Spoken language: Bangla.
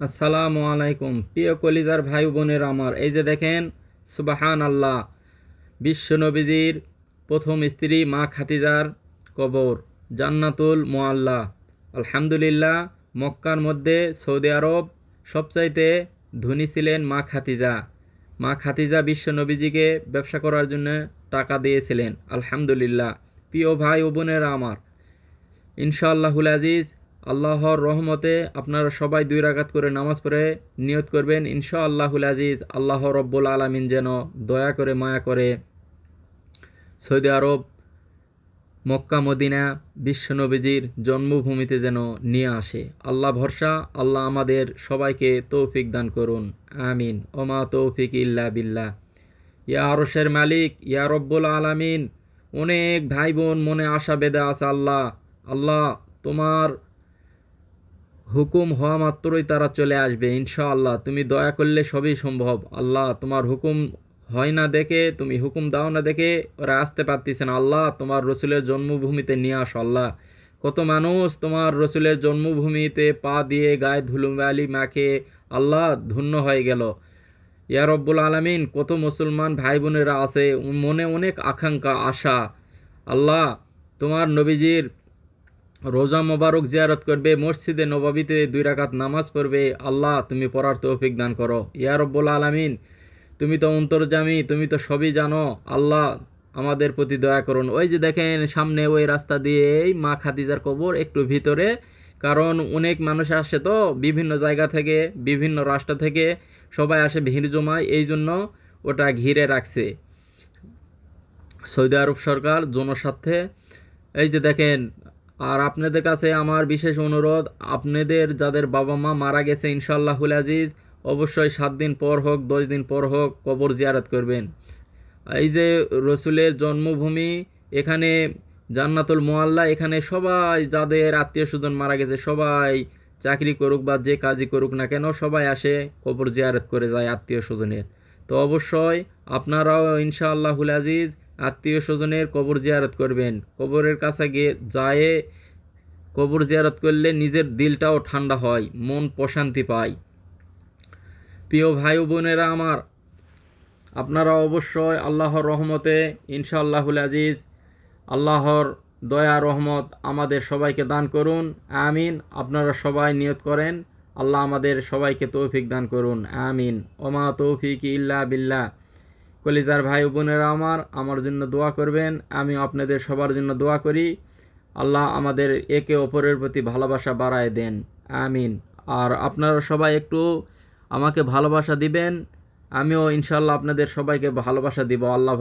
আসসালামু আলাইকুম। প্রিয় কলিজার ভাই বোনের আমার, এই যে দেখেন সুবাহান আল্লাহ বিশ্ব নবীজির প্রথম স্ত্রী মা খাতিজার কবর, জান্নাতুল মোয়াল্লা আলহামদুলিল্লাহ, মক্কার মধ্যে সৌদি আরব সবচাইতে ধনী ছিলেন মা খাতিজা মা খাতিজা বিশ্ব নবীজিকে ব্যবসা করার জন্য টাকা দিয়েছিলেন। আলহামদুলিল্লাহ। প্রিয় ভাই ও বোনেরা আমার, ইনশাআল্লাহুল আজিজ আল্লাহর রহমতে আপনারা সবাই দুই রাকাত করে নামাজ পড়ে নিয়ত করবেন। ইনশাআল্লাহুল আজিজ, আল্লাহ রব্বুল আলামিন যেন দয়া করে, মায়া করে সৌদি আরব, মক্কা, মদিনা বিশ্বনবীজির জন্মভূমিতে যেন নিয়ে আসে। আল্লাহ ভরসা, আল্লাহ আমাদের সবাইকে তৌফিক দান করুন। আমিন। ওমা তৌফিক ইল্লা বিল্লাহ। ইয়া আরশের মালিক, ইয়া রব্বুল আলামিন, অনেক ভাই বোন মনে আশা বেদে আছে আল্লাহ। আল্লাহ তোমার হুকুম হওয়া মাত্রই তারা চলে আসবে, ইনশাআল্লাহ। তুমি দয়া করলে সবই সম্ভব। আল্লাহ, তোমার হুকুম হয় না দেখে, তুমি হুকুম দাও না দেখে ওরা আসতে পারতেছে না। আল্লাহ, তোমার রসুলের জন্মভূমিতে নিয়ে আসো, আল্লাহ। কত মানুষ তোমার রসুলের জন্মভূমিতে পা দিয়ে গায়ে ধুলুবালি মাখে, আল্লাহ ধন্য হয়ে গেল। ইয়া রব্বুল আলমিন, কত মুসলমান ভাই বোনেরা আছে, মনে অনেক আকাঙ্ক্ষা, আশা। আল্লাহ, তোমার নবীজির রোজা মোবারক জিয়ারত করবে, মসজিদে নবাবিতে দুই রাকাত নামাজ পড়বে, আল্লাহ তুমি পড়ার তৌফিক দান করো। ইয়া রব্বুল আলমিন, তুমি তো অন্তর্জামী, তুমি তো সবই জানো, আল্লাহ আমাদের প্রতি দয়া করুন। ওই যে দেখেন সামনে ওই রাস্তা দিয়ে এই মা খাদিজার কবর একটু ভিতরে, কারণ অনেক মানুষ আসে তো বিভিন্ন জায়গা থেকে, বিভিন্ন রাষ্ট্র থেকে, সবাই আসে ভিড় জমায়, এই জন্য ওটা ঘিরে রাখছে। সৌদি আরব সরকার জনস্বার্থে, এই যে দেখেন আর আপনাদের কাছে আমার বিশেষ অনুরোধ, আপনাদের যাদের বাবা মা মারা গেছে ইনশাল্লাহুল আজিজ, অবশ্যই সাত দিন পর হোক, দশ দিন পর হোক কবর জিয়ারত করবেন। এই যে রসুলের জন্মভূমি, এখানে জান্নাতুল মোয়াল্লা এখানে সবাই যাদের আত্মীয় স্বজন মারা গেছে, সবাই চাকরি করুক বা যে কাজই করুক না কেন, সবাই আসে কবর জিয়ারত করে যায় আত্মীয় স্বজনের। তো অবশ্যই আপনারাও ইনশাআল্লাহুল আজিজ আত্মীয় স্বজনের কবর জিয়ারত করবেন। কবরের কাছে গিয়ে যায় কবর জিয়ারত করলে নিজের দিলটাও ঠান্ডা হয়, মন প্রশান্তি পায়। প্রিয় ভাই বোনেরা আমার, আপনারা অবশ্যই আল্লাহর রহমতে, ইনশাআল্লাহুল আজিজ, আল্লাহর দয়া, রহমত আমাদের সবাইকে দান করুন। আমিন। আপনারা সবাই নিয়ত করেন। আল্লাহ আমাদের সবাইকে তৌফিক দান করুন। আমিন। ওমা তৌফিক ইল্লা বিল্লাহ। কলিজার ভাই বোনেরা আমার আমার জন্য দোয়া করবেন। আমি আপনাদের সবার জন্য দোয়া করি। আল্লাহ আমাদের একে অপরের প্রতি ভালোবাসা বাড়ায় দেন। আমিন। আর আপনারা সবাই একটু আমাকে ভালোবাসা দিবেন। আমিও ইনশাল্লাহ আপনাদের সবাইকে ভালোবাসা দিব। আল্লাহ